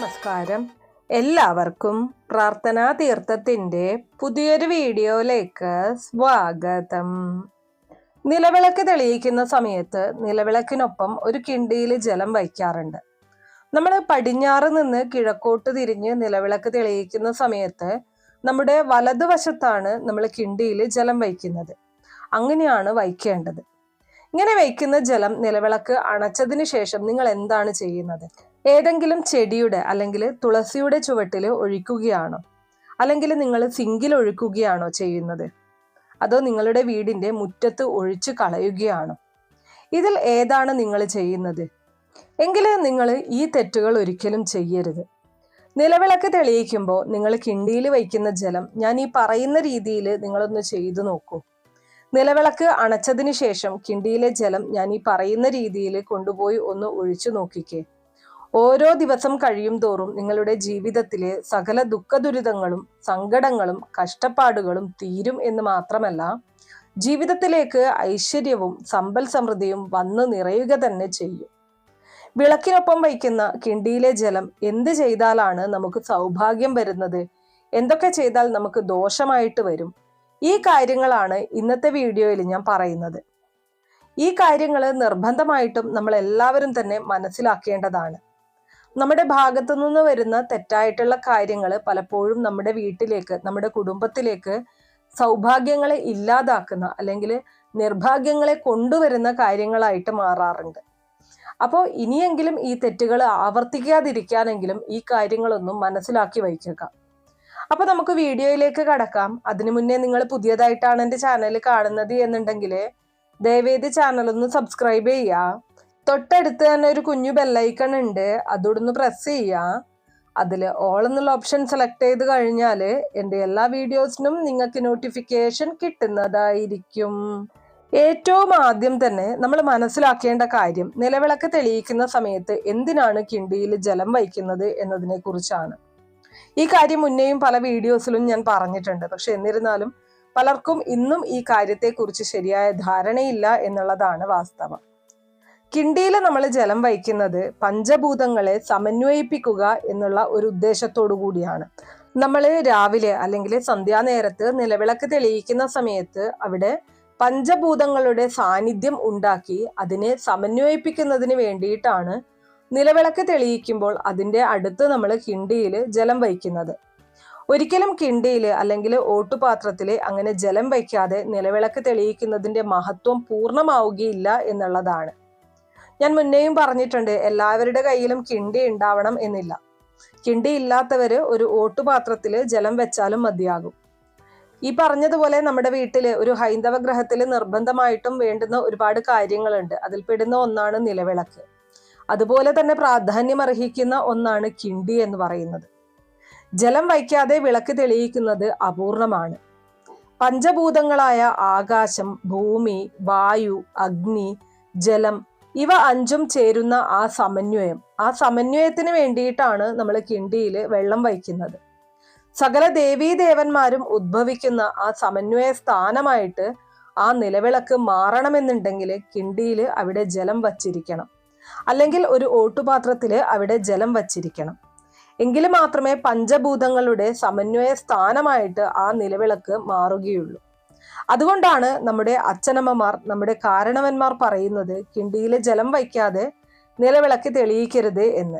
നമസ്കാരം. എല്ലാവർക്കും പ്രാർത്ഥനാ തീർത്ഥത്തിന്റെ പുതിയൊരു വീഡിയോയിലേക്ക് സ്വാഗതം. നിലവിളക്ക് തെളിയിക്കുന്ന സമയത്ത് നിലവിളക്കിനൊപ്പം ഒരു കിണ്ടിയിൽ ജലം വയ്ക്കാറുണ്ട്. നമ്മൾ പടിഞ്ഞാറ് നിന്ന് കിഴക്കോട്ട് തിരിഞ്ഞ് നിലവിളക്ക് തെളിയിക്കുന്ന സമയത്ത് നമ്മുടെ വലതുവശത്താണ് നമ്മൾ കിണ്ടിയിൽ ജലം വയ്ക്കുന്നത്. അങ്ങനെയാണ് വയ്ക്കേണ്ടത്. ഇങ്ങനെ വയ്ക്കുന്ന ജലം നിലവിളക്ക് അണച്ചതിന് ശേഷം നിങ്ങൾ എന്താണ് ചെയ്യുന്നത്? ഏതെങ്കിലും ചെടിയുടെ അല്ലെങ്കിൽ തുളസിയുടെ ചുവട്ടിൽ ഒഴിക്കുകയാണോ? അല്ലെങ്കിൽ നിങ്ങൾ സിങ്കിൽ ഒഴിക്കുകയാണോ ചെയ്യുന്നത്? അതോ നിങ്ങളുടെ വീടിന്റെ മുറ്റത്ത് ഒഴിച്ചു കളയുകയാണോ? ഇതിൽ ഏതാണ് നിങ്ങൾ ചെയ്യുന്നത്? എങ്കിൽ നിങ്ങൾ ഈ തെറ്റുകൾ ഒരിക്കലും ചെയ്യരുത്. നിലവിളക്ക് തെളിയിക്കുമ്പോൾ നിങ്ങൾ കിണ്ടിയിൽ വയ്ക്കുന്ന ജലം ഞാൻ ഈ പറയുന്ന രീതിയിൽ നിങ്ങളൊന്ന് ചെയ്തു നോക്കൂ. നിലവിളക്ക് അണച്ചതിന് ശേഷം കിണ്ടിയിലെ ജലം ഞാൻ ഈ പറയുന്ന രീതിയിൽ കൊണ്ടുപോയി ഒന്ന് ഒഴിച്ചു നോക്കിക്കേ. ഓരോ ദിവസം കഴിയും തോറും നിങ്ങളുടെ ജീവിതത്തിലെ സകല ദുഃഖദുരിതങ്ങളും സങ്കടങ്ങളും കഷ്ടപ്പാടുകളും തീരും എന്ന് മാത്രമല്ല ജീവിതത്തിലേക്ക് ഐശ്വര്യവും സമ്പൽ സമൃദ്ധിയും വന്നു നിറയുക തന്നെ ചെയ്യും. വിളക്കിനൊപ്പം വയ്ക്കുന്ന കിണ്ടിയിലെ ജലം എന്ത് ചെയ്താലാണ് നമുക്ക് സൗഭാഗ്യം വരുന്നത്? എന്തൊക്കെ ചെയ്താൽ നമുക്ക് ദോഷമായിട്ട് വരും? ഈ കാര്യങ്ങളാണ് ഇന്നത്തെ വീഡിയോയിൽ ഞാൻ പറയുന്നത്. ഈ കാര്യങ്ങൾ നിർബന്ധമായിട്ടും നമ്മൾ എല്ലാവരും തന്നെ മനസ്സിലാക്കേണ്ടതാണ്. നമ്മുടെ ഭാഗത്തു നിന്ന് വരുന്ന തെറ്റായിട്ടുള്ള കാര്യങ്ങൾ പലപ്പോഴും നമ്മുടെ വീട്ടിലേക്ക് നമ്മുടെ കുടുംബത്തിലേക്ക് സൗഭാഗ്യങ്ങളെ ഇല്ലാതാക്കുന്ന അല്ലെങ്കിൽ നിർഭാഗ്യങ്ങളെ കൊണ്ടുവരുന്ന കാര്യങ്ങളായിട്ട് മാറാറുണ്ട്. അപ്പോൾ ഇനിയെങ്കിലും ഈ തെറ്റുകൾ ആവർത്തിക്കാതിരിക്കാനെങ്കിലും ഈ കാര്യങ്ങളൊന്നും മനസ്സിലാക്കി വയ്ക്കുക. അപ്പൊ നമുക്ക് വീഡിയോയിലേക്ക് കടക്കാം. അതിനു മുന്നേ നിങ്ങൾ പുതിയതായിട്ടാണ് എന്റെ ചാനൽ കാണുന്നത് എന്നുണ്ടെങ്കിൽ ദയവേദി ഒന്ന് സബ്സ്ക്രൈബ് ചെയ്യുക. തൊട്ടടുത്ത് തന്നെ ഒരു കുഞ്ഞു ബെല്ലൈക്കൺ ഉണ്ട്. അതോടൊന്ന് പ്രസ് ചെയ്യുക അതിൽ ഓൾ എന്നുള്ള ഓപ്ഷൻ സെലക്ട് ചെയ്ത് കഴിഞ്ഞാൽ എന്റെ എല്ലാ വീഡിയോസിനും നിങ്ങൾക്ക് നോട്ടിഫിക്കേഷൻ കിട്ടുന്നതായിരിക്കും. ഏറ്റവും ആദ്യം തന്നെ നമ്മൾ മനസ്സിലാക്കേണ്ട കാര്യം നിലവിളക്ക് തെളിയിക്കുന്ന സമയത്ത് എന്തിനാണ് കിണ്ടിയിൽ ജലം വഹിക്കുന്നത് എന്നതിനെ കുറിച്ചാണ്. ഈ കാര്യം മുന്നേയും പല വീഡിയോസിലും ഞാൻ പറഞ്ഞിട്ടുണ്ട്. പക്ഷെ എന്നിരുന്നാലും പലർക്കും ഇന്നും ഈ കാര്യത്തെക്കുറിച്ച് ശരിയായ ധാരണയില്ല എന്നുള്ളതാണ് വാസ്തവം. കിണ്ടിയിൽ നമ്മൾ ജലം വഹിക്കുന്നത് പഞ്ചഭൂതങ്ങളെ സമന്വയിപ്പിക്കുക എന്നുള്ള ഒരു ഉദ്ദേശത്തോടു കൂടിയാണ്. നമ്മൾ രാവിലെ അല്ലെങ്കിൽ സന്ധ്യാനേരത്ത് നിലവിളക്ക് തെളിയിക്കുന്ന സമയത്ത് അവിടെ പഞ്ചഭൂതങ്ങളുടെ സാന്നിധ്യം ഉണ്ടാക്കി അതിനെ സമന്വയിപ്പിക്കുന്നതിന് വേണ്ടിയിട്ടാണ് നിലവിളക്ക് തെളിയിക്കുമ്പോൾ അതിന്റെ അടുത്ത് നമ്മൾ കിണ്ടിയിൽ ജലം വയ്ക്കുന്നത് ഒരിക്കലും കിണ്ടിയിൽ അല്ലെങ്കിൽ ഓട്ടുപാത്രത്തിൽ അങ്ങനെ ജലം വയ്ക്കാതെ നിലവിളക്ക് തെളിയിക്കുന്നതിന്റെ മഹത്വം പൂർണമാവുകയില്ല എന്നുള്ളതാണ്. ഞാൻ മുന്നേയും പറഞ്ഞിട്ടുണ്ട് എല്ലാവരുടെ കയ്യിലും കിണ്ടി ഉണ്ടാവണം എന്നില്ല. കിണ്ടി ഇല്ലാത്തവര് ഒരു ഓട്ടുപാത്രത്തിൽ ജലം വെച്ചാലും മതിയാകും. ഈ പറഞ്ഞതുപോലെ നമ്മുടെ വീട്ടിൽ ഒരു ഹൈന്ദവ ഗ്രഹത്തിൽ നിർബന്ധമായിട്ടും വേണ്ടുന്ന ഒരുപാട് കാര്യങ്ങളുണ്ട്. അതിൽ പെടുന്ന ഒന്നാണ് നിലവിളക്ക്. അതുപോലെ തന്നെ പ്രാധാന്യം അർഹിക്കുന്ന ഒന്നാണ് കിണ്ടി എന്ന് പറയുന്നത്. ജലം വയ്ക്കാതെ വിളക്ക് തെളിയിക്കുന്നത് അപൂർണമാണ്. പഞ്ചഭൂതങ്ങളായ ആകാശം ഭൂമി വായു അഗ്നി ജലം ഇവ അഞ്ചും ചേരുന്ന ആ സമന്വയം. ആ സമന്വയത്തിന് വേണ്ടിയിട്ടാണ് നമ്മൾ കിണ്ടിയിൽ വെള്ളം വയ്ക്കുന്നത്. സകല ദേവീദേവന്മാരും ഉദ്ഭവിക്കുന്ന ആ സമന്വയ സ്ഥാനമായിട്ട് ആ നിലവിളക്ക് മാറണമെന്നുണ്ടെങ്കിൽ കിണ്ടിയിൽ അവിടെ ജലം വച്ചിരിക്കണം. അല്ലെങ്കിൽ ഒരു ഓട്ടുപാത്രത്തിൽ അവിടെ ജലം വച്ചിരിക്കണം. എങ്കിൽ മാത്രമേ പഞ്ചഭൂതങ്ങളുടെ സമന്വയ സ്ഥാനമായിട്ട് ആ നിലവിളക്ക് മാറുകയുള്ളൂ. അതുകൊണ്ടാണ് നമ്മുടെ അച്ഛനമ്മമാർ നമ്മുടെ കാരണവന്മാർ പറയുന്നത് കിണ്ടിയിലെ ജലം വയ്ക്കാതെ നിലവിളക്ക് തെളിയിക്കരുത് എന്ന്.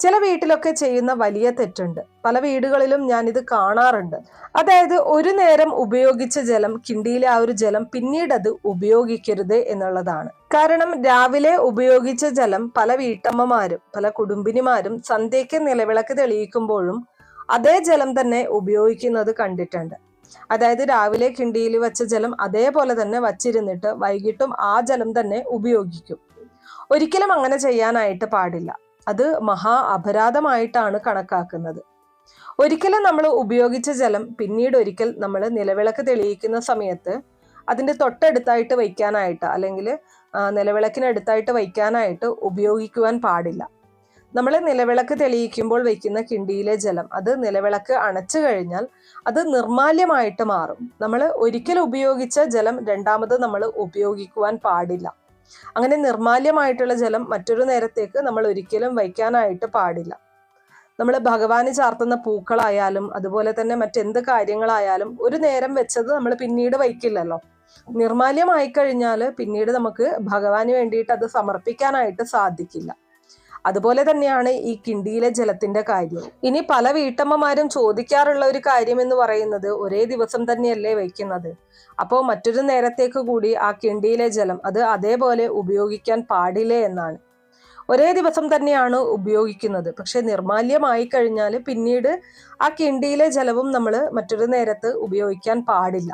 ചില വീട്ടിലൊക്കെ ചെയ്യുന്ന വലിയ തെറ്റുണ്ട്. പല വീടുകളിലും ഞാൻ ഇത് കാണാറുണ്ട്. അതായത് ഒരു നേരം ഉപയോഗിച്ച ജലം കിണ്ടിയിലെ ആ ഒരു ജലം പിന്നീട് അത് ഉപയോഗിക്കരുത് എന്നുള്ളതാണ്. കാരണം രാവിലെ ഉപയോഗിച്ച ജലം പല വീട്ടമ്മമാരും പല കുടുംബിനിമാരും സന്ധ്യയ്ക്ക് നിലവിളക്ക് തെളിയിക്കുമ്പോഴും അതേ ജലം തന്നെ ഉപയോഗിക്കുന്നത് കണ്ടിട്ടുണ്ട്. അതായത് രാവിലെ കിണ്ടിയിൽ വച്ച ജലം അതേപോലെ തന്നെ വച്ചിരുന്നിട്ട് വൈകിട്ടും ആ ജലം തന്നെ ഉപയോഗിക്കും. ഒരിക്കലും അങ്ങനെ ചെയ്യാനായിട്ട് പാടില്ല. അത് മഹാ അപരാധമായിട്ടാണ് കണക്കാക്കുന്നത്. ഒരിക്കലും നമ്മൾ ഉപയോഗിച്ച ജലം പിന്നീട് ഒരിക്കൽ നമ്മൾ നിലവിളക്ക് തെളിയിക്കുന്ന സമയത്ത് അതിന്റെ തൊട്ടടുത്തായിട്ട് വയ്ക്കാനായിട്ട് അല്ലെങ്കിൽ നിലവിളക്കിനടുത്തായിട്ട് വയ്ക്കാനായിട്ട് ഉപയോഗിക്കുവാൻ പാടില്ല. നമ്മൾ നിലവിളക്ക് തെളിയിക്കുമ്പോൾ വയ്ക്കുന്ന കിണ്ടിയിലെ ജലം അത് നിലവിളക്ക് അണച്ചു കഴിഞ്ഞാൽ അത് നിർമാല്യമായിട്ട് മാറും. നമ്മൾ ഒരിക്കൽ ഉപയോഗിച്ച ജലം രണ്ടാമത് നമ്മൾ ഉപയോഗിക്കുവാൻ പാടില്ല. അങ്ങനെ നിർമാല്യമായിട്ടുള്ള ജലം മറ്റൊരു നേരത്തേക്ക് നമ്മൾ ഒരിക്കലും വയ്ക്കാനായിട്ട് പാടില്ല. നമ്മൾ ഭഗവാന് ചാർത്തുന്ന പൂക്കളായാലും അതുപോലെ തന്നെ മറ്റെന്ത് കാര്യങ്ങളായാലും ഒരു നേരം വെച്ചത് നമ്മൾ പിന്നീട് വയ്ക്കില്ലല്ലോ. നിർമാല്യമായി കഴിഞ്ഞാൽ പിന്നീട് നമുക്ക് ഭഗവാന് വേണ്ടിയിട്ട് അത് സമർപ്പിക്കാനായിട്ട് സാധിക്കില്ല. അതുപോലെ തന്നെയാണ് ഈ കിണ്ടിയിലെ ജലത്തിന്റെ കാര്യം. ഇനി പല വീട്ടമ്മമാരും ചോദിക്കാറുള്ള ഒരു കാര്യം എന്ന് പറയുന്നത് ഒരേ ദിവസം തന്നെയല്ലേ വയ്ക്കുന്നത്. അപ്പോൾ മറ്റൊരു നേരത്തേക്ക് കൂടി ആ കിണ്ടിയിലെ ജലം അത് അതേപോലെ ഉപയോഗിക്കാൻ പാടില്ലേ എന്നാണ്. ഒരേ ദിവസം തന്നെയാണ് ഉപയോഗിക്കുന്നത്. പക്ഷെ നിർമാല്യമായി കഴിഞ്ഞാൽ പിന്നീട് ആ കിണ്ടിയിലെ ജലവും നമ്മൾ മറ്റൊരു നേരത്ത് ഉപയോഗിക്കാൻ പാടില്ല.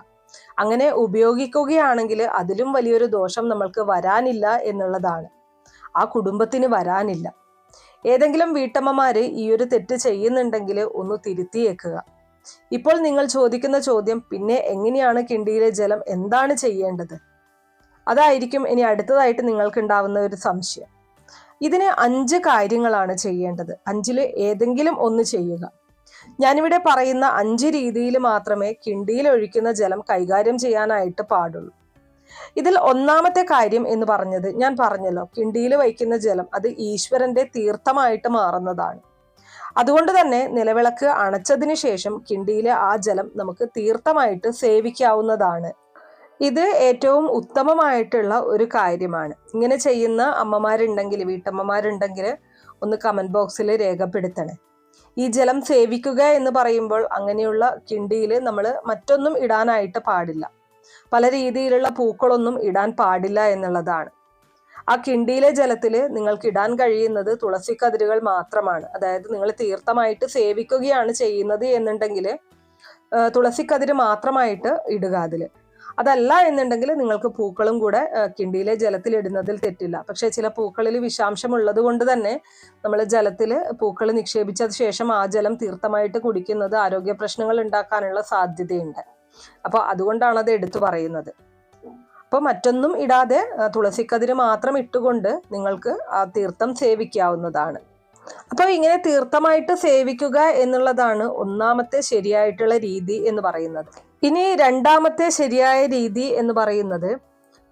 അങ്ങനെ ഉപയോഗിക്കുകയാണെങ്കിൽ അതിലും വലിയൊരു ദോഷം നമ്മൾക്ക് വരാനില്ല എന്നുള്ളതാണ്. ആ കുടുംബത്തിന് വരാനില്ല. ഏതെങ്കിലും വീട്ടമ്മമാര് ഈ ഒരു തെറ്റ് ചെയ്യുന്നുണ്ടെങ്കിൽ ഒന്ന് തിരുത്തിയേക്കുക. ഇപ്പോൾ നിങ്ങൾ ചോദിക്കുന്ന ചോദ്യം പിന്നെ എങ്ങനെയാണ് കിണ്ടിയിലെ ജലം? എന്താണ് ചെയ്യേണ്ടത്? അതായിരിക്കും ഇനി അടുത്തതായിട്ട് നിങ്ങൾക്ക് ഉണ്ടാവുന്ന ഒരു സംശയം. ഇതിന് അഞ്ച് കാര്യങ്ങളാണ് ചെയ്യേണ്ടത്. അഞ്ചിൽ ഏതെങ്കിലും ഒന്ന് ചെയ്യുക. ഞാനിവിടെ പറയുന്ന അഞ്ച് രീതിയിൽ മാത്രമേ കിണ്ടിയിൽ ഒഴിക്കുന്ന ജലം കൈകാര്യം ചെയ്യാനായിട്ട് പാടുള്ളൂ. ഇതിൽ ഒന്നാമത്തെ കാര്യം എന്ന് പറഞ്ഞത് ഞാൻ പറഞ്ഞല്ലോ കിണ്ടിയിൽ വയ്ക്കുന്ന ജലം അത് ഈശ്വരന്റെ തീർത്ഥമായിട്ട് മാറുന്നതാണ്. അതുകൊണ്ട് തന്നെ നിലവിളക്ക് അണച്ചതിന് ശേഷം കിണ്ടിയിലെ ആ ജലം നമുക്ക് തീർത്ഥമായിട്ട് സേവിക്കാവുന്നതാണ്. ഇത് ഏറ്റവും ഉത്തമമായിട്ടുള്ള ഒരു കാര്യമാണ്. ഇങ്ങനെ ചെയ്യുന്ന അമ്മമാരുണ്ടെങ്കിൽ വീട്ടമ്മമാരുണ്ടെങ്കിൽ ഒന്ന് കമന്റ് ബോക്സിൽ രേഖപ്പെടുത്തണേ. ഈ ജലം സേവിക്കുക എന്ന് പറയുമ്പോൾ അങ്ങനെയുള്ള കിണ്ടിയിൽ നമ്മൾ മറ്റൊന്നും ഇടാനായിട്ട് പാടില്ല. പല രീതിയിലുള്ള പൂക്കളൊന്നും ഇടാൻ പാടില്ല എന്നുള്ളതാണ്. ആ കിണ്ടിയിലെ ജലത്തിൽ നിങ്ങൾക്ക് ഇടാൻ കഴിയുന്നത് തുളസി കതിരുകൾ മാത്രമാണ്. അതായത് നിങ്ങൾ തീർത്ഥമായിട്ട് സേവിക്കുകയാണ് ചെയ്യുന്നത് എന്നുണ്ടെങ്കിൽ തുളസി കതിര് മാത്രമായിട്ട് ഇടുക അതിൽ അതല്ല എന്നുണ്ടെങ്കിൽ നിങ്ങൾക്ക് പൂക്കളും കൂടെ കിണ്ടിയിലെ ജലത്തിൽ ഇടുന്നതിൽ തെറ്റില്ല. പക്ഷേ ചില പൂക്കളിൽ വിഷാംശം ഉള്ളത് കൊണ്ട് തന്നെ നമ്മൾ ജലത്തിൽ പൂക്കൾ നിക്ഷേപിച്ചത് ശേഷം ആ ജലം തീർത്ഥമായിട്ട് കുടിക്കുന്നത് ആരോഗ്യ പ്രശ്നങ്ങൾ ഉണ്ടാക്കാനുള്ള സാധ്യതയുണ്ട്. അപ്പോൾ അതുകൊണ്ടാണ് അത് എടുത്തു പറയുന്നത്. അപ്പോൾ മറ്റൊന്നും ഇടാതെ തുളസിക്കതിര് മാത്രം ഇട്ടുകൊണ്ട് നിങ്ങൾക്ക് ആ തീർത്ഥം സേവിക്കാവുന്നതാണ്. അപ്പോൾ ഇങ്ങനെ തീർത്ഥമായിട്ട് സേവിക്കുക എന്നുള്ളതാണ് ഒന്നാമത്തെ ശരിയായിട്ടുള്ള രീതി എന്ന് പറയുന്നത്. ഇനി രണ്ടാമത്തെ ശരിയായ രീതി എന്ന് പറയുന്നത്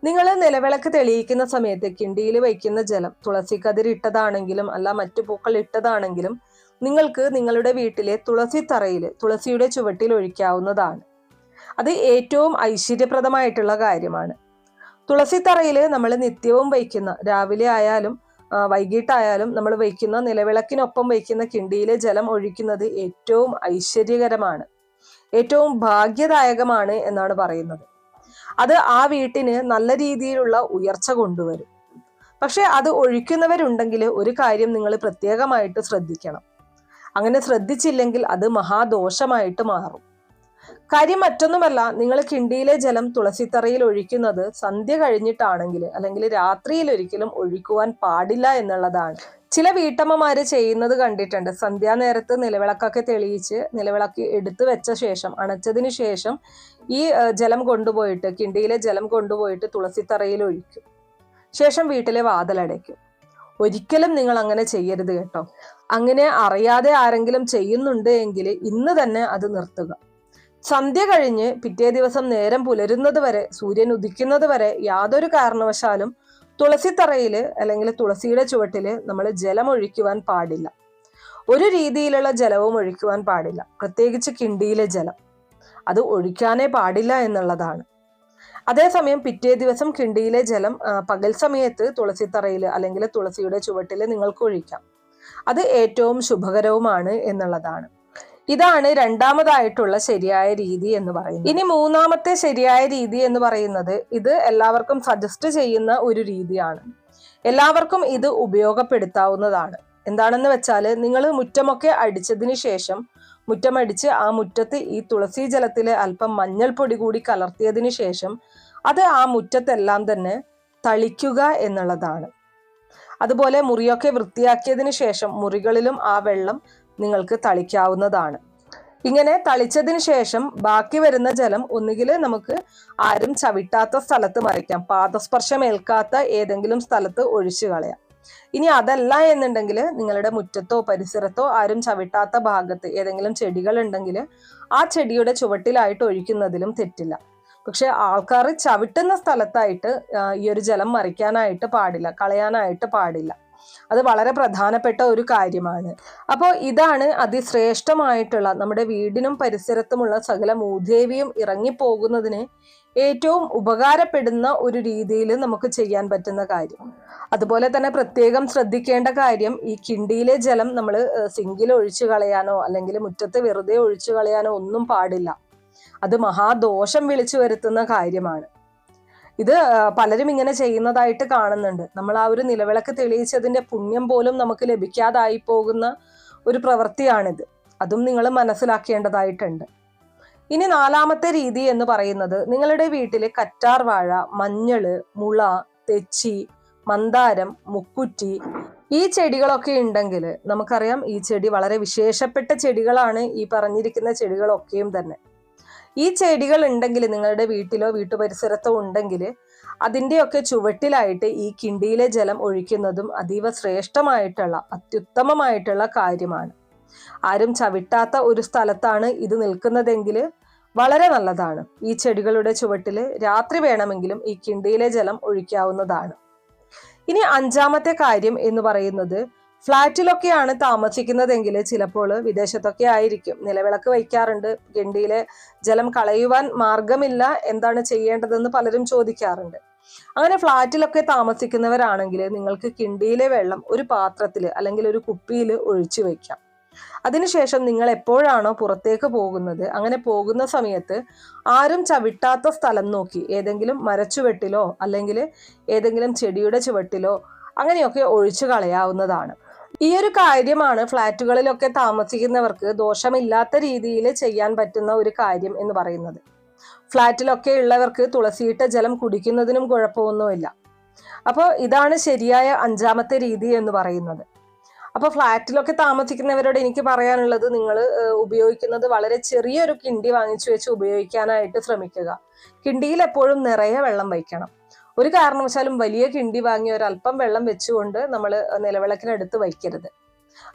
നിങ്ങൾ നിലവിളക്ക് തെളിയിക്കുന്ന സമയത്ത് കിണ്ടിയിൽ വയ്ക്കുന്ന ജലം തുളസിക്കതിര് ഇട്ടതാണെങ്കിലും അല്ല മറ്റു പൂക്കൾ ഇട്ടതാണെങ്കിലും നിങ്ങൾക്ക് നിങ്ങളുടെ വീട്ടിലെ തുളസി തറയിൽ തുളസിയുടെ ചുവട്ടിൽ ഒഴിക്കാവുന്നതാണ്. അത് ഏറ്റവും ഐശ്വര്യപ്രദമായിട്ടുള്ള കാര്യമാണ്. തുളസി തറയിൽ നമ്മൾ നിത്യവും വയ്ക്കുന്ന രാവിലെ ആയാലും വൈകിട്ടായാലും നമ്മൾ വയ്ക്കുന്ന നിലവിളക്കിനൊപ്പം വയ്ക്കുന്ന കിണ്ടിയിലെ ജലം ഒഴിക്കുന്നത് ഏറ്റവും ഐശ്വര്യകരമാണ്. ഏറ്റവും ഭാഗ്യദായകമാണ് എന്നാണ് പറയുന്നത്. അത് ആ വീട്ടിന് നല്ല രീതിയിലുള്ള ഉയർച്ച കൊണ്ടുവരും. പക്ഷെ അത് ഒഴിക്കുന്നവരുണ്ടെങ്കിൽ ഒരു കാര്യം നിങ്ങൾ പ്രത്യേകമായിട്ട് ശ്രദ്ധിക്കണം. അങ്ങനെ ശ്രദ്ധിച്ചില്ലെങ്കിൽ അത് മഹാദോഷമായിട്ട് മാറും. കാര്യം മറ്റൊന്നുമല്ല നിങ്ങൾ കിണ്ടിയിലെ ജലം തുളസിത്തറയിൽ ഒഴിക്കുന്നത് സന്ധ്യ കഴിഞ്ഞിട്ടാണെങ്കിൽ അല്ലെങ്കിൽ രാത്രിയിൽ ഒരിക്കലും ഒഴിക്കുവാൻ പാടില്ല എന്നുള്ളതാണ്. ചില വീട്ടമ്മമാര് ചെയ്യുന്നത് കണ്ടിട്ടുണ്ട്. സന്ധ്യാനേരത്ത് നിലവിളക്കൊക്കെ തെളിയിച്ച് നിലവിളക്ക് എടുത്തു വെച്ച ശേഷം അണച്ചതിന് ശേഷം ഈ ജലം കൊണ്ടുപോയിട്ട് കിണ്ടിയിലെ ജലം കൊണ്ടുപോയിട്ട് തുളസിത്തറയിൽ ഒഴിക്കും. ശേഷം വീട്ടിലെ വാതിലടയ്ക്കും ഒരിക്കലും നിങ്ങൾ അങ്ങനെ ചെയ്യരുത് കേട്ടോ. അങ്ങനെ അറിയാതെ ആരെങ്കിലും ചെയ്യുന്നുണ്ട് എങ്കിൽ ഇന്ന് തന്നെ അത് നിർത്തുക. സന്ധ്യ കഴിഞ്ഞ് പിറ്റേ ദിവസം നേരം പുലരുന്നത് വരെ സൂര്യൻ ഉദിക്കുന്നത് വരെ യാതൊരു കാരണവശാലും തുളസിത്തറയിൽ അല്ലെങ്കിൽ തുളസിയുടെ ചുവട്ടിൽ നമ്മൾ ജലം ഒഴിക്കുവാൻ പാടില്ല. ഒരു രീതിയിലുള്ള ജലവും ഒഴിക്കുവാൻ പാടില്ല. പ്രത്യേകിച്ച് കിണ്ടിയിലെ ജലം. അത് ഒഴിക്കാനേ പാടില്ല എന്നുള്ളതാണ്. അതേസമയം പിറ്റേ ദിവസം കിണ്ടിയിലെ ജലം പകൽ സമയത്ത് തുളസിത്തറയിൽ അല്ലെങ്കിൽ തുളസിയുടെ ചുവട്ടിൽ നിങ്ങൾക്ക് ഒഴിക്കാം. അത് ഏറ്റവും ശുഭകരവുമാണ് എന്നുള്ളതാണ്. ഇതാണ് രണ്ടാമതായിട്ടുള്ള ശരിയായ രീതി എന്ന് പറയുന്നത്. ഇനി മൂന്നാമത്തെ ശരിയായ രീതി എന്ന് പറയുന്നത് ഇത് എല്ലാവർക്കും സജസ്റ്റ് ചെയ്യുന്ന ഒരു രീതിയാണ്. എല്ലാവർക്കും ഇത് ഉപയോഗപ്പെടുത്താവുന്നതാണ്. എന്താണെന്ന് വെച്ചാൽ നിങ്ങൾ മുറ്റമൊക്കെ അടിച്ചതിന് ശേഷം മുറ്റമടിച്ച് ആ മുറ്റത്ത് ഈ തുളസി ജലത്തിൽ അല്പം മഞ്ഞൾപ്പൊടി കൂടി കലർത്തിയതിന് ശേഷം അത് ആ മുറ്റത്തെല്ലാം തന്നെ തളിക്കുക എന്നുള്ളതാണ്. അതുപോലെ മുറിയൊക്കെ വൃത്തിയാക്കിയതിന് ശേഷം മുറികളിലും ആ വെള്ളം നിങ്ങൾക്ക് തളിക്കാവുന്നതാണ്. ഇങ്ങനെ തളിച്ചതിന് ശേഷം ബാക്കി വരുന്ന ജലം ഒന്നുകിൽ നമുക്ക് ആരും ചവിട്ടാത്ത സ്ഥലത്ത് മറിക്കാം. പാദസ്പർശം ഏൽക്കാത്ത ഏതെങ്കിലും സ്ഥലത്ത് ഒഴിച്ചു കളയാം. ഇനി അതല്ല എന്നുണ്ടെങ്കിൽ നിങ്ങളുടെ മുറ്റത്തോ പരിസരത്തോ ആരും ചവിട്ടാത്ത ഭാഗത്ത് ഏതെങ്കിലും ചെടികൾ ഉണ്ടെങ്കിൽ ആ ചെടിയുടെ ചുവട്ടിലായിട്ട് ഒഴിക്കുന്നതിലും തെറ്റില്ല. പക്ഷെ ആൾക്കാർ ചവിട്ടുന്ന സ്ഥലത്തായിട്ട് ഈ ഒരു ജലം മറിക്കാനായിട്ട് പാടില്ല കളയാനായിട്ട് പാടില്ല. അത് വളരെ പ്രധാനപ്പെട്ട ഒരു കാര്യമാണ്. അപ്പോൾ ഇതാണ് അതിശ്രേഷ്ഠമായിട്ടുള്ള നമ്മുടെ വീടിനും പരിസരത്തുമുള്ള സകല മൂദേവിയും ഇറങ്ങിപ്പോകുന്നതിന് ഏറ്റവും ഉപകാരപ്പെടുന്ന ഒരു രീതിയിൽ നമുക്ക് ചെയ്യാൻ പറ്റുന്ന കാര്യം. അതുപോലെ തന്നെ പ്രത്യേകം ശ്രദ്ധിക്കേണ്ട കാര്യം ഈ കിണ്ടിയിലെ ജലം നമ്മൾ സിങ്കിൽ ഒഴിച്ചു കളയാനോ അല്ലെങ്കിൽ മുറ്റത്ത് വെറുതെ ഒഴിച്ചു കളയാനോ ഒന്നും പാടില്ല. അത് മഹാദോഷം വിളിച്ചു വരുത്തുന്ന കാര്യമാണ്. ഇത് പലരും ഇങ്ങനെ ചെയ്യുന്നതായിട്ട് കാണുന്നുണ്ട്. നമ്മൾ ആ ഒരു നിലവിളക്ക് തെളിയിച്ചതിന്റെ പുണ്യം പോലും നമുക്ക് ലഭിക്കാതായി പോകുന്ന ഒരു പ്രവൃത്തിയാണിത്. അതും നിങ്ങൾ മനസ്സിലാക്കേണ്ടതായിട്ടുണ്ട്. ഇനി നാലാമത്തെ രീതി എന്ന് പറയുന്നത് നിങ്ങളുടെ വീട്ടിൽ കറ്റാർ വാഴ മഞ്ഞൾ മുള തെച്ചി മന്ദാരം മുക്കുറ്റി ഈ ചെടികളൊക്കെ ഉണ്ടെങ്കിൽ നമുക്കറിയാം ഈ ചെടി വളരെ വിശേഷപ്പെട്ട ചെടികളാണ് ഈ പറഞ്ഞിരിക്കുന്ന ചെടികളൊക്കെയും തന്നെ. ഈ ചെടികൾ ഉണ്ടെങ്കിൽ നിങ്ങളുടെ വീട്ടിലോ വീട്ടുപരിസരത്തോ ഉണ്ടെങ്കിൽ അതിന്റെയൊക്കെ ചുവട്ടിലായിട്ട് ഈ കിണ്ടിയിലെ ജലം ഒഴിക്കുന്നതും അതീവ ശ്രേഷ്ഠമായിട്ടുള്ള അത്യുത്തമമായിട്ടുള്ള കാര്യമാണ്. ആരും ചവിട്ടാത്ത ഒരു സ്ഥലത്താണ് ഇത് നിൽക്കുന്നതെങ്കിൽ വളരെ നല്ലതാണ്. ഈ ചെടികളുടെ ചുവട്ടിൽ രാത്രി വേണമെങ്കിലും ഈ കിണ്ടിയിലെ ജലം ഒഴിക്കാവുന്നതാണ്. ഇനി അഞ്ചാമത്തെ കാര്യം എന്ന് പറയുന്നത് ഫ്ലാറ്റിലൊക്കെയാണ് താമസിക്കുന്നതെങ്കിൽ ചിലപ്പോൾ വിദേശത്തൊക്കെ ആയിരിക്കും. നിലവിളക്ക് വയ്ക്കാറുണ്ട്. ഗണ്ടിയിലെ ജലം കളയുവാൻ മാർഗമില്ല. എന്താണ് ചെയ്യേണ്ടതെന്ന് പലരും ചോദിക്കാറുണ്ട്. അങ്ങനെ ഫ്ലാറ്റിലൊക്കെ താമസിക്കുന്നവരാണെങ്കിൽ നിങ്ങൾക്ക് കിണ്ടിയിലെ വെള്ളം ഒരു പാത്രത്തിൽ അല്ലെങ്കിൽ ഒരു കുപ്പിയിൽ ഒഴിച്ചു വയ്ക്കാം. അതിനുശേഷം നിങ്ങൾ എപ്പോഴാണോ പുറത്തേക്ക് പോകുന്നത് അങ്ങനെ പോകുന്ന സമയത്ത് ആരും ചവിട്ടാത്ത സ്ഥലം നോക്കി. ഏതെങ്കിലും മരച്ചുവെട്ടിലോ അല്ലെങ്കിൽ ഏതെങ്കിലും ചെടിയുടെ ചുവട്ടിലോ അങ്ങനെയൊക്കെ ഒഴിച്ചു കളയാവുന്നതാണ്. ഈ ഒരു കാര്യമാണ് ഫ്ളാറ്റുകളിലൊക്കെ താമസിക്കുന്നവർക്ക് ദോഷമില്ലാത്ത രീതിയിൽ ചെയ്യാൻ പറ്റുന്ന ഒരു കാര്യം എന്ന് പറയുന്നത്. ഫ്ളാറ്റിലൊക്കെ ഉള്ളവർക്ക് തുളസിയിട്ട ജലം കുടിക്കുന്നതിനും കുഴപ്പമൊന്നുമില്ല. അപ്പോൾ ഇതാണ് ശരിയായ അഞ്ചാമത്തെ രീതി എന്ന് പറയുന്നത്. അപ്പോൾ ഫ്ളാറ്റിലൊക്കെ താമസിക്കുന്നവരോട് എനിക്ക് പറയാനുള്ളത് നിങ്ങൾ ഉപയോഗിക്കുന്നത് വളരെ ചെറിയൊരു കിണ്ടി വാങ്ങിച്ചു വെച്ച് ഉപയോഗിക്കാനായിട്ട് ശ്രമിക്കുക. കിണ്ടിയിൽ എപ്പോഴും നിറയെ വെള്ളം വയ്ക്കണം. ഒരു കാരണവശാലും വലിയ കിണ്ടി വാങ്ങി ഒരല്പം വെള്ളം വെച്ചുകൊണ്ട് നമ്മൾ നിലവിളക്കിനടുത്ത് വയ്ക്കരുത്.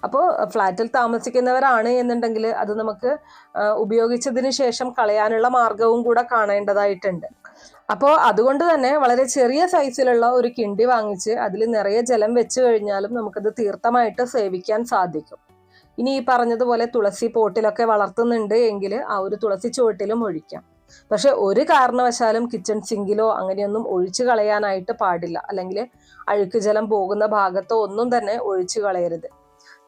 അപ്പോൾ ഫ്ലാറ്റിൽ താമസിക്കുന്നവരാണ് എന്നുണ്ടെങ്കിൽ അത് നമുക്ക് ഉപയോഗിച്ചതിന് ശേഷം കളയാനുള്ള മാർഗവും കൂടെ കാണേണ്ടതായിട്ടുണ്ട്. അപ്പോൾ അതുകൊണ്ട് തന്നെ വളരെ ചെറിയ സൈസിലുള്ള ഒരു കിണ്ടി വാങ്ങിച്ച് അതിൽ നിറയെ ജലം വെച്ച് കഴിഞ്ഞാലും നമുക്കത് തീർത്ഥമായിട്ട് സേവിക്കാൻ സാധിക്കും. ഇനി ഈ പറഞ്ഞതുപോലെ തുളസി പോട്ടിലൊക്കെ വളർത്തുന്നുണ്ട് എങ്കിൽ ആ ഒരു തുളസി ചുവട്ടിലും ഒഴിക്കാം. പക്ഷെ ഒരു കാരണവശാലും കിച്ചൺ സിങ്കിലോ അങ്ങനെയൊന്നും ഒഴിച്ചു കളയാനായിട്ട് പാടില്ല. അല്ലെങ്കിൽ അഴുക്ക് ജലം പോകുന്ന ഭാഗത്തോ ഒന്നും തന്നെ ഒഴിച്ചു കളയരുത്.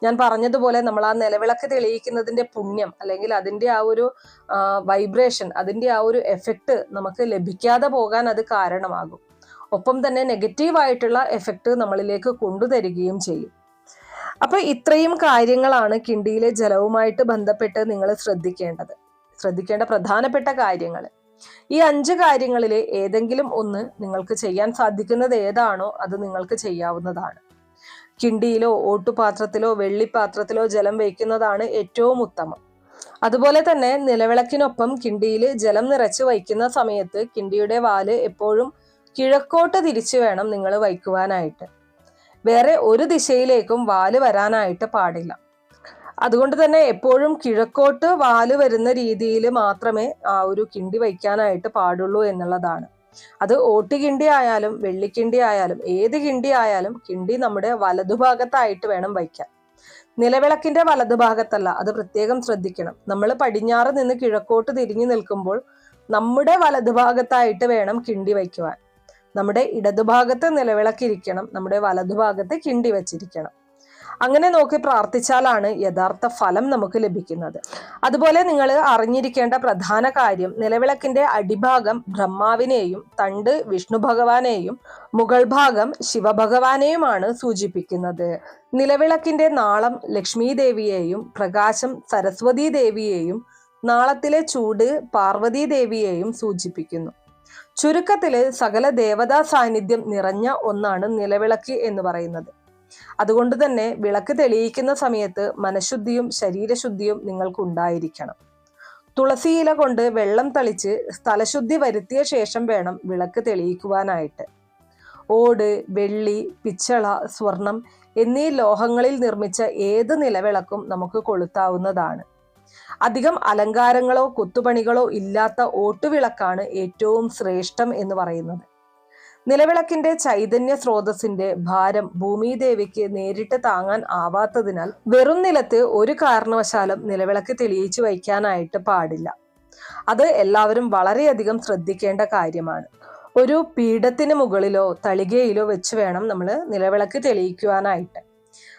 ഞാൻ പറഞ്ഞതുപോലെ നമ്മൾ ആ നിലവിളക്ക് തെളിയിക്കുന്നതിന്റെ പുണ്യം അല്ലെങ്കിൽ അതിന്റെ ആ ഒരു വൈബ്രേഷൻ അതിന്റെ ആ ഒരു എഫക്റ്റ് നമുക്ക് ലഭിക്കാതെ പോകാൻ അത് കാരണമാകും. ഒപ്പം തന്നെ നെഗറ്റീവ് ആയിട്ടുള്ള എഫക്റ്റ് നമ്മളിലേക്ക് കൊണ്ടുതരികയും ചെയ്യും. അപ്പൊ ഇത്രയും കാര്യങ്ങളാണ് കിണ്ടിയിലെ ജലവുമായിട്ട് ബന്ധപ്പെട്ട് നിങ്ങൾ ശ്രദ്ധിക്കേണ്ടത്. ശ്രദ്ധിക്കേണ്ട പ്രധാനപ്പെട്ട കാര്യങ്ങൾ ഈ അഞ്ച് കാര്യങ്ങളിൽ ഏതെങ്കിലും ഒന്ന് നിങ്ങൾക്ക് ചെയ്യാൻ സാധിക്കുന്നത് ഏതാണോ അത് നിങ്ങൾക്ക് ചെയ്യാവുന്നതാണ്. കിണ്ടിയിലോ ഓട്ടുപാത്രത്തിലോ വെള്ളിപാത്രത്തിലോ ജലം വയ്ക്കുന്നതാണ് ഏറ്റവും ഉത്തമം. അതുപോലെ തന്നെ നിലവിളക്കിനൊപ്പം കിണ്ടിയിൽ ജലം നിറച്ച് വയ്ക്കുന്ന സമയത്ത് കിണ്ടിയുടെ വാൽ എപ്പോഴും കിഴക്കോട്ട് തിരിച്ചു വേണം നിങ്ങൾ വയ്ക്കുവാനായിട്ട്. വേറെ ഒരു ദിശയിലേക്കും വാൽ വരാനായിട്ട് പാടില്ല. അതുകൊണ്ട് തന്നെ എപ്പോഴും കിഴക്കോട്ട് വാൽ വരുന്ന രീതിയിൽ മാത്രമേ ആ ഒരു കിണ്ടി വയ്ക്കാനായിട്ട് പാടുള്ളൂ എന്നുള്ളതാണ്. അത് ഓട്ടുകിണ്ടി ആയാലും വെള്ളിക്കിണ്ടി ആയാലും ഏത് കിണ്ടി ആയാലും കിണ്ടി നമ്മുടെ വലതുഭാഗത്തായിട്ട് വേണം വയ്ക്കാൻ. നിലവിളക്കിന്റെ വലതുഭാഗത്തല്ല അത് പ്രത്യേകം ശ്രദ്ധിക്കണം. നമ്മൾ പടിഞ്ഞാറ് നിന്ന് കിഴക്കോട്ട് തിരിഞ്ഞു നിൽക്കുമ്പോൾ നമ്മുടെ വലതുഭാഗത്തായിട്ട് വേണം കിണ്ടി വയ്ക്കുവാൻ. നമ്മുടെ ഇടതുഭാഗത്ത് നിലവിളക്കിരിക്കണം നമ്മുടെ വലതുഭാഗത്ത് കിണ്ടി വെച്ചിരിക്കണം. അങ്ങനെ നോക്കി പ്രാർത്ഥിച്ചാലാണ് യഥാർത്ഥ ഫലം നമുക്ക് ലഭിക്കുന്നത്. അതുപോലെ നിങ്ങൾ അറിഞ്ഞിരിക്കേണ്ട പ്രധാന കാര്യം നിലവിളക്കിന്റെ അടിഭാഗം ബ്രഹ്മാവിനെയും തണ്ട് വിഷ്ണു ഭഗവാനെയും മുകൾ ഭാഗം ശിവഭഗവാനെയുമാണ് സൂചിപ്പിക്കുന്നത്. നിലവിളക്കിന്റെ നാളം ലക്ഷ്മി ദേവിയെയും പ്രകാശം സരസ്വതി ദേവിയെയും നാളത്തിലെ ചൂട് പാർവതി ദേവിയെയും സൂചിപ്പിക്കുന്നു. ചുരുക്കത്തിൽ സകല ദേവതാ സാന്നിധ്യം നിറഞ്ഞ ഒന്നാണ് നിലവിളക്ക് എന്ന് പറയുന്നത്. അതുകൊണ്ട് തന്നെ വിളക്ക് തെളിയിക്കുന്ന സമയത്ത് മനഃശുദ്ധിയും ശരീരശുദ്ധിയും നിങ്ങൾക്ക് ഉണ്ടായിരിക്കണം തുളസി ഇല കൊണ്ട് വെള്ളം തളിച്ച് സ്ഥലശുദ്ധി വരുത്തിയ ശേഷം വേണം വിളക്ക് തെളിയിക്കുവാനായിട്ട്. ഓട് വെള്ളി പിച്ചള സ്വർണം എന്നീ ലോഹങ്ങളിൽ നിർമ്മിച്ച ഏത് നിലവിളക്കും നമുക്ക് കൊളുത്താവുന്നതാണ്. അധികം അലങ്കാരങ്ങളോ കൊത്തുപണികളോ ഇല്ലാത്ത ഓട്ടുവിളക്കാണ് ഏറ്റവും ശ്രേഷ്ഠം എന്ന് പറയുന്നത്. നിലവിളക്കിന്റെ ചൈതന്യ സ്രോതസ്സിന്റെ ഭാരം ഭൂമിദേവിക്ക് നേരിട്ട് താങ്ങാൻ ആവാത്തതിനാൽ വെറും നിലത്ത് ഒരു കാരണവശാലും നിലവിളക്ക് തെളിയിച്ചു വയ്ക്കാനായിട്ട് പാടില്ല. അത് എല്ലാവരും വളരെയധികം ശ്രദ്ധിക്കേണ്ട കാര്യമാണ്. ഒരു പീഠത്തിന് മുകളിലോ തളികയിലോ വെച്ച് വേണം നമ്മൾ നിലവിളക്ക് തെളിയിക്കുവാനായിട്ട്.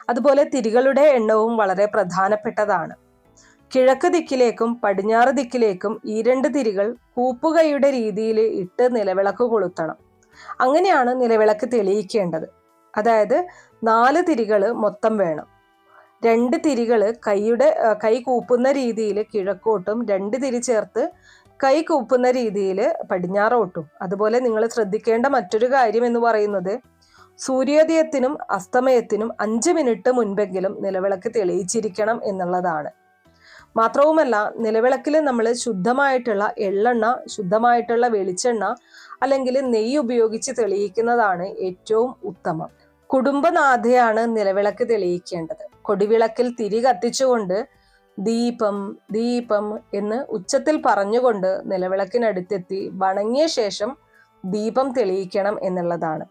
അതുപോലെ തിരികളുടെ എണ്ണവും വളരെ പ്രധാനപ്പെട്ടതാണ്. കിഴക്ക് ദിക്കിലേക്കും പടിഞ്ഞാറ് ദിക്കിലേക്കും ഈ രണ്ട് തിരികൾ കൂപ്പുകൈയുടെ രീതിയിൽ ഇട്ട് നിലവിളക്ക് കൊളുത്തണം. അങ്ങനെയാണ് നിലവിളക്ക് തെളിയിക്കേണ്ടത്. അതായത് നാല് തിരികൾ മൊത്തം വേണം. രണ്ട് തിരികൾ കൈയുടെ കൈ കൂപ്പുന്ന രീതിയിൽ കിഴക്കോട്ടും രണ്ട് തിരി ചേർത്ത് കൈ കൂപ്പുന്ന രീതിയിൽ പടിഞ്ഞാറോട്ടും. അതുപോലെ നിങ്ങൾ ശ്രദ്ധിക്കേണ്ട മറ്റൊരു കാര്യം എന്ന് പറയുന്നത് സൂര്യോദയത്തിനും അസ്തമയത്തിനും അഞ്ച് മിനിറ്റ് മുൻപെങ്കിലും നിലവിളക്ക് തെളിയിച്ചിരിക്കണം എന്നുള്ളതാണ്. മാത്രവുമല്ല നിലവിളക്കിൽ നമ്മൾ ശുദ്ധമായിട്ടുള്ള എള്ളെണ്ണ ശുദ്ധമായിട്ടുള്ള വെളിച്ചെണ്ണ അല്ലെങ്കിൽ നെയ്യ് ഉപയോഗിച്ച് തെളിയിക്കുന്നതാണ് ഏറ്റവും ഉത്തമം. കുടുംബനാഥയാണ് നിലവിളക്ക് തെളിയിക്കേണ്ടത്. കൊടിവിളക്കിൽ തിരി കത്തിച്ചുകൊണ്ട് ദീപം ദീപം എന്ന് ഉച്ചത്തിൽ പറഞ്ഞുകൊണ്ട് നിലവിളക്കിനടുത്തെത്തി വണങ്ങിയ ശേഷം ദീപം തെളിയിക്കണം എന്നുള്ളതാണ്.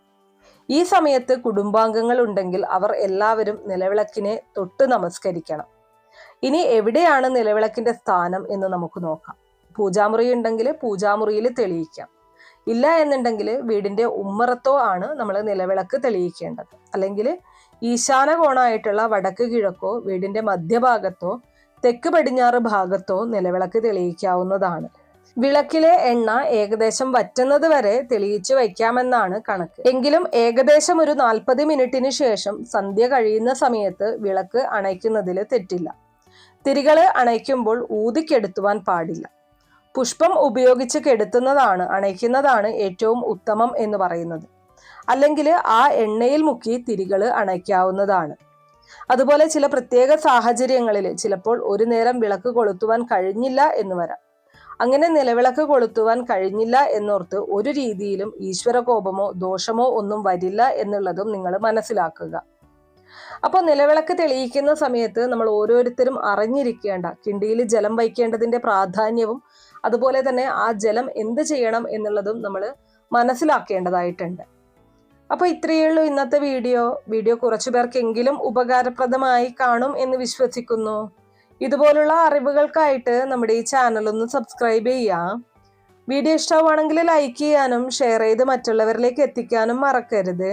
ഈ സമയത്ത് കുടുംബാംഗങ്ങൾ ഉണ്ടെങ്കിൽ അവർ എല്ലാവരും നിലവിളക്കിനെ തൊട്ട് നമസ്കരിക്കണം. ഇനി എവിടെയാണ് നിലവിളക്കിന്റെ സ്ഥാനം എന്ന് നമുക്ക് നോക്കാം. പൂജാമുറി ഉണ്ടെങ്കിൽ പൂജാമുറിയിൽ തെളിയിക്കാം. ഇല്ല എന്നുണ്ടെങ്കിൽ വീടിന്റെ ഉമ്മറത്തോ ആണ് നമ്മൾ നിലവിളക്ക് തെളിയിക്കേണ്ടത്. അല്ലെങ്കിൽ ഈശാന കോണായിട്ടുള്ള വടക്ക് കിഴക്കോ വീടിന്റെ മധ്യഭാഗത്തോ തെക്ക് പടിഞ്ഞാറ് ഭാഗത്തോ നിലവിളക്ക് തെളിയിക്കാവുന്നതാണ്. വിളക്കിലെ എണ്ണ ഏകദേശം വറ്റുന്നത് വരെ തെളിയിച്ചു വയ്ക്കാമെന്നാണ് കണക്ക്. എങ്കിലും ഏകദേശം ഒരു നാൽപ്പത് മിനിറ്റിന് ശേഷം സന്ധ്യ കഴിയുന്ന സമയത്ത് വിളക്ക് അണയ്ക്കുന്നതിൽ തെറ്റില്ല. തിരികൾ അണയ്ക്കുമ്പോൾ ഊതിക്കെടുത്തുവാൻ പാടില്ല. പുഷ്പം ഉപയോഗിച്ച് കെടുത്തുന്നതാണ് അണയ്ക്കുന്നതാണ് ഏറ്റവും ഉത്തമം എന്ന് പറയുന്നത്. അല്ലെങ്കിൽ ആ എണ്ണയിൽ മുക്കി തിരികൾ അണയ്ക്കാവുന്നതാണ്. അതുപോലെ ചില പ്രത്യേക സാഹചര്യങ്ങളിൽ ചിലപ്പോൾ ഒരു നേരം വിളക്ക് കൊളുത്തുവാൻ കഴിഞ്ഞില്ല എന്ന് വരാം. അങ്ങനെ നിലവിളക്ക് കൊളുത്തുവാൻ കഴിഞ്ഞില്ല എന്നോർത്ത് ഒരു രീതിയിലും ഈശ്വര കോപമോ ദോഷമോ ഒന്നും വരില്ല എന്നുള്ളതും നിങ്ങൾ മനസ്സിലാക്കുക. അപ്പോൾ നിലവിളക്ക് തെളിയിക്കുന്ന സമയത്ത് നമ്മൾ ഓരോരുത്തരും അറിഞ്ഞിരിക്കേണ്ട കിണ്ടിയിൽ ജലം വയ്ക്കേണ്ടതിന്റെ പ്രാധാന്യവും അതുപോലെ തന്നെ ആ ജലം എന്ത് ചെയ്യണം എന്നുള്ളതും നമ്മൾ മനസ്സിലാക്കേണ്ടതായിട്ടുണ്ട്. അപ്പോൾ ഇത്രയേ ഉള്ളൂ ഇന്നത്തെ വീഡിയോ. വീഡിയോ കുറച്ചു പേർക്കെങ്കിലും ഉപകാരപ്രദമായി കാണും എന്ന് വിശ്വസിക്കുന്നു. ഇതുപോലുള്ള അറിവുകൾക്കായിട്ട് നമ്മുടെ ഈ ചാനൽ ഒന്ന് സബ്സ്ക്രൈബ് ചെയ്യാം. വീഡിയോ ഇഷ്ടമാണെങ്കിൽ ലൈക്ക് ചെയ്യാനും ഷെയർ ചെയ്ത് മറ്റുള്ളവരിലേക്ക് എത്തിക്കാനും മറക്കരുത്.